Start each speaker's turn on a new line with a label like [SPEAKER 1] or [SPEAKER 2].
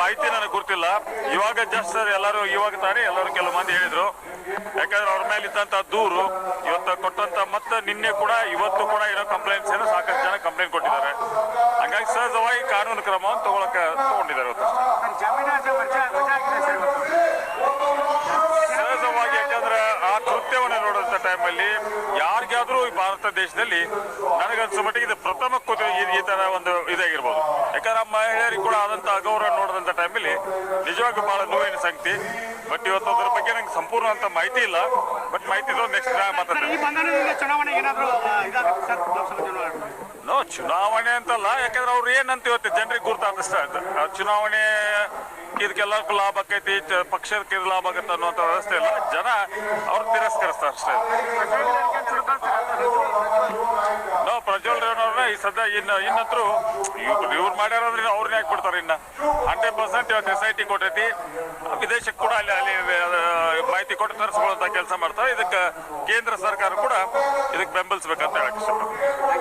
[SPEAKER 1] ಮಾಹಿತಿ ನನಗೆ ಗೊತ್ತಿಲ್ಲ. ಇವಾಗ ಜಸ್ಟ್ ಸರ್ ಎಲ್ಲರೂ ಇವಾಗ ತಾನೇ ಎಲ್ಲರೂ ಕೆಲವು ಮಂದಿ ಹೇಳಿದ್ರು. ಯಾಕಂದ್ರೆ ಅವ್ರ ಮೇಲೆ ಇದ್ದಂತ ದೂರು, ಇವತ್ತು ಕೊಟ್ಟಂತ ಮತ್ತೆ ನಿನ್ನೆ ಕೂಡ, ಇವತ್ತು ಕೂಡ ಇರೋ ಕಂಪ್ಲೇಂಟ್ಸ್ ಏನೋ ಸಾಕಷ್ಟು ಜನ ಕಂಪ್ಲೇಂಟ್ ಕೊಟ್ಟಿದ್ದಾರೆ. ಹಂಗಾಗಿ ಸಹಜವಾಗಿ ಕಾನೂನು ಕ್ರಮವನ್ನು ತಗೊಳಕ್ಕೆ ತಗೊಂಡಿದ್ದಾರೆ ಇವತ್ತು ನೋಡುವಂತ ನೋಡಿದಂತ ಟೈಮಲ್ಲಿ ಯಾರಿಗಾದ್ರೂ ಈ ಭಾರತ ದೇಶದಲ್ಲಿ ನನಗನ್ಸೋ ಮಟ್ಟಿಗೆ ಇದು ಪ್ರಥಮ ಕೂತು ಈ- ತರ ಒಂದು ಇದಾಗಿರ್ಬೋದು. ಯಾಕಂದ್ರೆ ಆ ಮಹಿಳೆಯರಿಗೆ ಕೂಡ ಆದಂತ ಅಗೌರವ ನೋಡಿದಂತ ಟೈಮಲ್ಲಿ ನಿಜವಾಗಿ ಬಹಳ ನೋವಿನ ಸಂಗತಿ. ಬಟ್ ಇವತ್ತು ಅದ್ರ ಬಗ್ಗೆ ನಂಗೆ ಸಂಪೂರ್ಣ ಅಂತ ಮಾಹಿತಿ ಇಲ್ಲ. ಬಟ್ ಮಾಹಿತಿ ನೆಕ್ಸ್ಟ್
[SPEAKER 2] ಟೈಮ್
[SPEAKER 1] ಮಾತಾಡ್ತೀನಿ.
[SPEAKER 2] ಏನಾದರೂ ಚುನಾವಣೆ.
[SPEAKER 1] ನೋ ಚುನಾವಣೆ ಅಂತಲ್ಲ ಯಾಕಂದ್ರೆ ಅವ್ರು ಏನಂತ ಇವತ್ತು ಜನರಿಗೆ ಗುರ್ತಾದಷ್ಟ ಇದ್ದ. ಚುನಾವಣೆ ಇದಕ್ಕೆಲ್ಲರಿಗೂ ಲಾಭ ಆಕೈತಿ ಪಕ್ಷಕ್ಕೆ ಲಾಭ ಆಗತ್ತೆ ಅನ್ನುವಂಥ ವ್ಯವಸ್ಥೆ ಇಲ್ಲ. ಜನ ಅವ್ರು ತಿರಸ್ಕರಿಸ್ತಾರೆ ಅಷ್ಟೇ. ನೋ, ಪ್ರಜ್ವಲ್ ರೇವಣ್ಣವ್ರನ್ನ ಈ ಸದ್ಯ ಇನ್ನು ಇನ್ನಂತರೂ ಇವ್ರು ಇವ್ರು ಮಾಡ್ಯಾರ ಅಂದ್ರೆ ಅವ್ರನ್ನ ಯಾಕೆ ಬಿಡ್ತಾರೆ ಇನ್ನ? ಹಂಡ್ರೆಡ್ ಪರ್ಸೆಂಟ್ ಇವತ್ತು ಎಸ್ ಐ ಟಿ ಕೊಟ್ಟೈತಿ. ವಿದೇಶಕ್ಕೆ ಕೂಡ ಅಲ್ಲಿ ಅಲ್ಲಿ ಮಾಹಿತಿ ಕೊಟ್ಟು ತರಿಸ್ಕೊಳ್ಳುವಂತ ಕೆಲಸ ಮಾಡ್ತಾರೆ. ಇದಕ್ಕೆ ಕೇಂದ್ರ ಸರ್ಕಾರ ಕೂಡ ಇದಕ್ಕೆ ಬೆಂಬಲಿಸ್ಬೇಕಂತ ಹೇಳಕ್ ಇಷ್ಟಪಡ್ತೀನಿ.